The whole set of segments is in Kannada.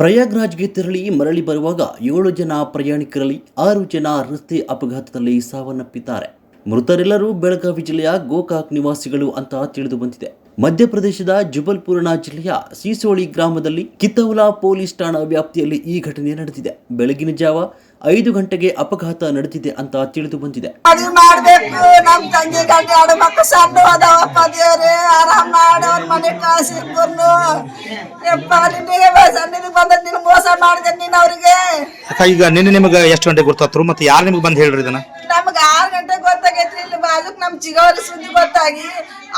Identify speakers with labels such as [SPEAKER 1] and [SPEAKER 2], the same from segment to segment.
[SPEAKER 1] ಪ್ರಯಾಗ್ರಾಜ್ಗೆ ತೆರಳಿ ಮರಳಿ ಬರುವಾಗ ಏಳು ಜನ ಪ್ರಯಾಣಿಕರಲ್ಲಿ ಆರು ಜನ ರಸ್ತೆ ಅಪಘಾತದಲ್ಲಿ ಸಾವನ್ನಪ್ಪಿದ್ದಾರೆ. ಮೃತರೆಲ್ಲರೂ ಬೆಳಗಾವಿ ಜಿಲ್ಲೆಯ ಗೋಕಾಕ್ ನಿವಾಸಿಗಳು ಅಂತ ತಿಳಿದು ಬಂದಿದೆ. ಮಧ್ಯಪ್ರದೇಶದ ಜುಬಲ್ಪುರ್ನ ಜಿಲ್ಲೆಯ ಸೀಸೋಳಿ ಗ್ರಾಮದಲ್ಲಿ ಕಿತ್ತೌಲಾ ಪೊಲೀಸ್ ಠಾಣಾ ವ್ಯಾಪ್ತಿಯಲ್ಲಿ ಈ ಘಟನೆ ನಡೆದಿದೆ. ಬೆಳಗಿನ ಜಾವ ಐದು ಗಂಟೆಗೆ ಅಪಘಾತ ನಡೆದಿದೆ ಅಂತ ತಿಳಿದು ಬಂದಿದೆ.
[SPEAKER 2] ಗಂಡ ಎರಡು ಮಕ್ಕಳು ಸಣ್ಣ ಅದಾವಪ್ಪ ದೇವ್ರೆ. ಆರಾಮ್ ಮಾಡಿ ಅವ್ರ ಮನೆ ಕಾಸಿ ಇಬ್ಬರ್ನು ಯಪ್ಪ ನಿನ್ನೆ ಬಂದ ನೀನು ಮೋಸ ಮಾಡಿದೆ ನೀನು ಅವ್ರಿಗೆ.
[SPEAKER 3] ಅಕ್ಕ ಈಗ ನಿನ್ನೆ ನಿಮಗೆ ಎಷ್ಟು ಗಂಟೆ ಗೊತ್ತಾತ್ರು ಮತ್ತೆ ಯಾರು ನಿಮ್ಗೆ ಬಂದು ಹೇಳ್ರಿ ಇದನ್ನ?
[SPEAKER 2] ನಮ್ಗೆ ಆರು ಗಂಟೆ ಗೊತ್ತಾಗೈತ್ರಿ ಇಲ್ಲಿ ಬಾಜುಕ್ ನಮ್ ಚಿಗವ್ರಿ ಸುದ್ದಿ ಗೊತ್ತಾಗಿ.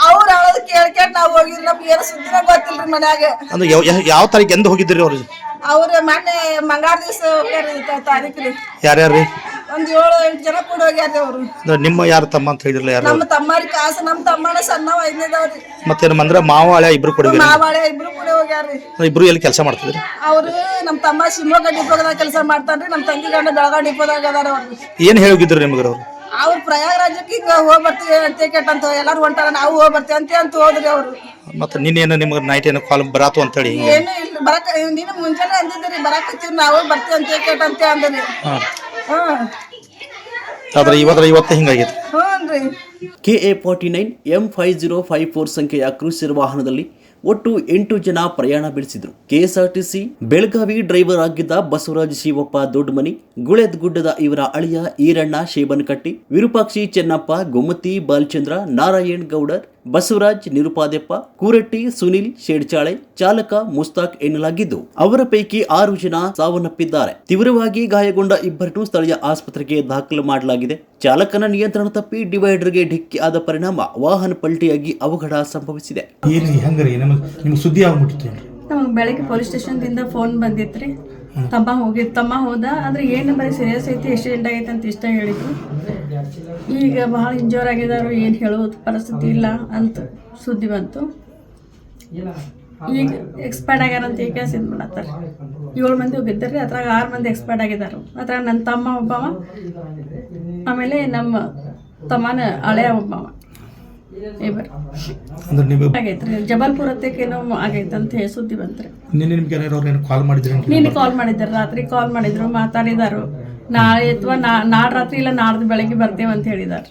[SPEAKER 2] ಅವ್ರ ಅವ್ರದ್ ಕೇಳ್ಕೊಂಡ್ ನಾವು ಹೋಗಿದ್ರಿ ನಮ್ಗೆ ಏನು ಸುದ್ದಿನ ಗೊತ್ತಿಲ್ರಿ ಮನ್ಯಾಗ.
[SPEAKER 3] ಅಂದ್ರೆ ಯಾವ- ಯಾವ- ಯಾವ ತಾರೀಕು ಎಂದು ಹೋಗಿದ್ರಿ ಅವ್ರು?
[SPEAKER 2] ಅವ್ರ ಮೊನ್ನೆ ಮಂಗಾರ ದಿವಸ ಹೋಗ್ಯಾರ ತಾರೀಕ್ರಿ
[SPEAKER 3] ಯಾರ್ಯಾರು ರೀ.
[SPEAKER 2] ಒಂದ್ ಏಳು ಎಂಟು ಜನ ಕೂಡ ಹೋಗ್ಯಾರ ಅವ್ರು.
[SPEAKER 3] ಅಂದ್ರೆ ನಿಮ್ಮ ಯಾರು ತಮ್ಮ ಅಂತ ಹೇಳಿದ್ರಲ್ಲ ಯಾರು?
[SPEAKER 2] ನಮ್ಮ ತಮ್ಮರಿ ಕಾಸು ನಮ್ಮ ತಮ್ಮನ ಸಣ್ಣವ ಐದನೇದವ್ರಿ
[SPEAKER 3] ಮತ್ತೆ ನಮ್ಮಂದ್ರೆ ಮಾವ ಹಳೆ ಇಬ್ರು ಕೊಡಿದ್ರಿ
[SPEAKER 2] ಮಾವಾಳೆ ಇಬ್ರು ಕೂಡ ಹೋಗ್ಯಾರ್ರಿ.
[SPEAKER 3] ಇಬ್ರು ಎಲ್ಲಿ ಕೆಲಸ ಮಾಡ್ತಿದ್ರಿ?
[SPEAKER 2] ಅವ್ರು ನಮ್ಮ ತಮ್ಮ ಶಿವಮೊಗ್ಗ ಡಿಪೋದಾಗ ಕೆಲಸ ಮಾಡ್ತಾನ್ರಿ ನಮ್ಮ ತಂಗಿ ಗಂಡ ಬೆಳಗಾವಿ ಡಿಪೋದಾಗ ಅದಾರ ಅವ್ರು.
[SPEAKER 3] ಏನು ಹೇಳಿದ್ರು ಹೋಗಿದ್ರಿ ನಿಮ್ಗೆ ಅವ್ರು
[SPEAKER 2] ಅವ್ರು ಪ್ರಯಾಗರಾಜಕ್ಕೆ ಹಿಂಗ ಹೋಗಿ ಬರ್ತೀವಿ ಅಂತ ಕೇಟಂತ ಎಲ್ಲಾರು ಹೊಂಟಾರ ನಾವು ಹೋಗಿ ಬರ್ತೀವಿ ಅಂತ ಅಂತ ಹೋದ್ರಿ ಅವರು.
[SPEAKER 3] ಮತ್ತೆ ನಿನ್ನೇನು ನಿಮ್ಗೆ ನೈಟ್ ಏನು ಕಾಲ್ ಬರಾತು ಅಂತೇಳಿ ಹೇಳಿ?
[SPEAKER 2] ಏನು ಇಲ್ಲ ಬರಕ ನೀನು ಮುಂಜಾನೆ ಅಂದಿದ್ದೀರಿ ಬರಕತ್ತೀವಿ ನಾವು ಬರ್ತೀವಿ ಅಂತ ಕೇಟಂತ ಅಂದ್ರಿ.
[SPEAKER 3] ಹಾಂ.
[SPEAKER 2] ಹ್ಮ್
[SPEAKER 3] ಆದ್ರೆ ಇವತ್ತರ ಇವತ್ತು ಹಿಂಗಾಗಿದೆ.
[SPEAKER 2] ಕೆ ರೀ.
[SPEAKER 1] KA forty nine M five zero five four ಸಂಖ್ಯೆಯ ಕ್ರೂಸರ್ ವಾಹನದಲ್ಲಿ ಒಟ್ಟು ಎಂಟು ಜನ ಪ್ರಯಾಣ ಬೆಳೆಸಿದ್ರು. ಕೆಎಸ್ಆರ್ಟಿಸಿ ಬೆಳಗಾವಿ ಡ್ರೈವರ್ ಆಗಿದ್ದ ಬಸವರಾಜ್ ಶಿವಪ್ಪ ದೊಡ್ಡಮನಿ ಗುಳೆದ್ ಗುಡ್ಡದ ಇವರ ಅಳಿಯ ಈರಣ್ಣ ಶೇಬನಕಟ್ಟಿ, ವಿರೂಪಾಕ್ಷಿ ಚೆನ್ನಪ್ಪ ಗೊಮ್ಮತಿ ಬಾಲಚಂದ್ರ, ನಾರಾಯಣ್ ಗೌಡರ್, ಬಸವರಾಜ್ ನಿರುಪಾದೆಪ್ಪ, ಕೂರಟ್ಟಿ ಸುನಿಲ್ ಶೇಡ್ಚಾಳೆ, ಚಾಲಕ ಮುಸ್ತಾಕ್ ಎನ್ನಲಾಗಿದ್ದು, ಅವರ ಪೈಕಿ ಆರು ಜನ ಸಾವನ್ನಪ್ಪಿದ್ದಾರೆ. ತೀವ್ರವಾಗಿ ಗಾಯಗೊಂಡ ಇಬ್ಬರನ್ನು ಸ್ಥಳೀಯ ಆಸ್ಪತ್ರೆಗೆ ದಾಖಲು ಮಾಡಲಾಗಿದೆ. ಚಾಲಕನ ನಿಯಂತ್ರಣ ತಪ್ಪಿ ಡಿವೈಡರ್ಗೆ ಡಿಕ್ಕಿ ಆದ ಪರಿಣಾಮ ವಾಹನ ಪಲ್ಟಿಯಾಗಿ ಅವಘಡ ಸಂಭವಿಸಿದೆ.
[SPEAKER 4] ನಮಗೆ ಸುದ್ದಿ ಆಗ್ಬಿಟ್ಟಿತ್ತು ನೋಡ್ರಿ
[SPEAKER 5] ನಮಗೆ ಬೆಳಗ್ಗೆ ಪೊಲೀಸ್ ಸ್ಟೇಷನ್ದಿಂದ ಫೋನ್ ಬಂದಿತ್ತು ತಮ್ಮ ಹೋಗಿ, ತಮ್ಮ ಹೋದ, ಆದ್ರೆ ಏನು ಬರೀ ಸೀರಿಯಸ್ ಐತಿ ಆಕ್ಸಿಡೆಂಟ್ ಆಗೈತೆ ಅಂತ ಇಷ್ಟ ಹೇಳಿದ್ರು. ಈಗ ಭಾಳ ಇಂಜೋರ್ ಆಗಿದಾರು, ಏನು ಹೇಳೋದು ಪರಿಸ್ಥಿತಿ ಇಲ್ಲ ಅಂತ ಸುದ್ದಿ ಬಂತು. ಈಗ ಎಕ್ಸ್ಪೈರ್ಡ್ ಆಗ್ಯಾರ ಅಂತ ಈಗ ಇದು ಮಾಡತ್ತಾರೆ. ಏಳು ಮಂದಿ ಹೋಗಿದ್ದಾರೆ ಅದ್ರಾಗ ಆರು ಮಂದಿ ಎಕ್ಸ್ಪೈರ್ಡ್ ಆಗಿದ್ದಾರೆ ಅದ್ರಾಗ ನನ್ನ ತಮ್ಮ ಒಬ್ಬವ, ಆಮೇಲೆ ನಮ್ಮ ತಮ್ಮನ ಹಳೆಯ ಒಬ್ಬವ.
[SPEAKER 4] ಅಂದ್ರೆ ನೀವು
[SPEAKER 5] ಆಗೈತ್ರಿ. ಜಬಲ್ಪುರ ಹತ್ತಕ್ಕೇನೋ ಆಗೈತೆ ಅಂತ ಹೇಳಿ ಸುದ್ದಿ ಬಂತ್ರಿ.
[SPEAKER 4] ನಿನ್ನೆ ನಿಮ್ಗೆ ಏನಾರು ಅವ್ರು ಏನು ಕಾಲ್ ಮಾಡಿದ್ರಿ
[SPEAKER 5] ನೀನು ಕಾಲ್ ಮಾಡಿದ್ರು ರಾತ್ರಿ ಕಾಲ್ ಮಾಡಿದ್ರು ಮಾತಾಡಿದಾರು. ನಾಳೆ ಅಥವಾ ನಾ ನಾಳೆ ರಾತ್ರಿ ಇಲ್ಲ ನಾಡ್ದು ಬೆಳಗ್ಗೆ ಬರ್ತೇವೆ ಅಂತ ಹೇಳಿದಾರೆ.